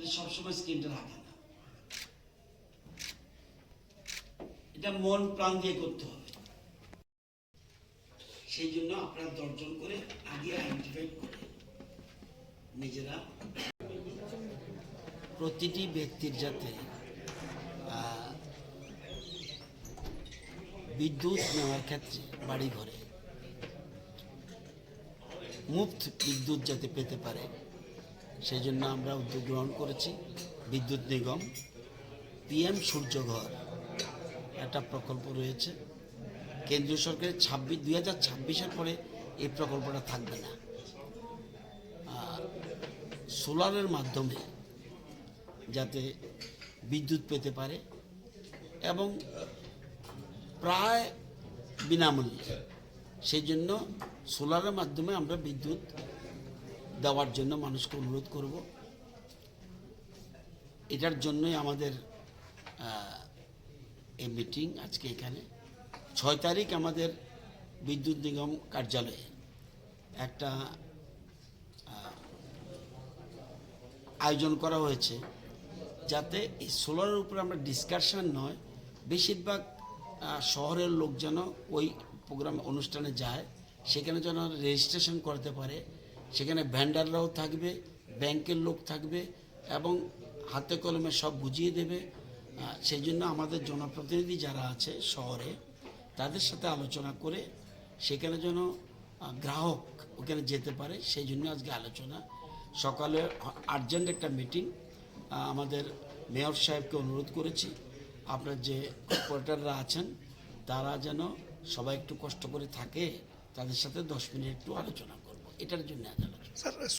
কিন্তু সবসময় স্ক্রিনটা রাখে না। এটা মন প্রাণ দিয়ে করতে হবে। সেই জন্য আপনারা দর্জন করে আগে আইডেন্টিফাই করে নিজেরা প্রতিটি ব্যক্তির যাতে বিদ্যুৎ নেওয়ার ক্ষেত্রে বাড়ি ঘরে মুফত বিদ্যুৎ যাতে পেতে পারে। সেই জন্য আমরা উদ্যোগ গ্রহণ করেছি। বিদ্যুৎ নিগম, পিএম সূর্যঘর একটা প্রকল্প রয়েছে। কেন্দ্রীয় সরকারের ছাব্বিশ দুই হাজার ছাব্বিশের পরে এই প্রকল্পটা থাকবে না। সোলারের মাধ্যমে যাতে বিদ্যুৎ পেতে পারে এবং প্রায় বিনামূল্যে। সেই জন্য সোলারের মাধ্যমে আমরা বিদ্যুৎ দেওয়ার জন্য মানুষকে অনুরোধ করব। এটার জন্যই আমাদের এই মিটিং আজকে এখানে। ছয় তারিখ আমাদের বিদ্যুৎ নিগম কার্যালয়ে একটা আয়োজন করা হয়েছে। যাতে এই সোলারের উপরে আমরা ডিসকাশন নয়, বেশিরভাগ শহরের লোক যেন ওই প্রোগ্রাম অনুষ্ঠানে যায়, সেখানে যেন রেজিস্ট্রেশন করতে পারে। সেখানে ভ্যান্ডাররাও থাকবে, ব্যাংকের লোক থাকবে এবং হাতে কলমে সব বুঝিয়ে দেবে। সেই জন্য আমাদের জনপ্রতিনিধি যারা আছে শহরে, তাদের সাথে আলোচনা করে সেখানে যেন গ্রাহক ওখানে যেতে পারে, সেই জন্য আজকে আলোচনা। সকালে আর্জেন্ট একটা মিটিং আমাদের মেয়র সাহেবকে অনুরোধ করেছি। আপনার যে কর্পোরেটররা আছেন, তারা যেন সবাই একটু কষ্ট করে থাকে, তাদের সাথে দশ মিনিট একটু আলোচনা করব এটার জন্য স্যার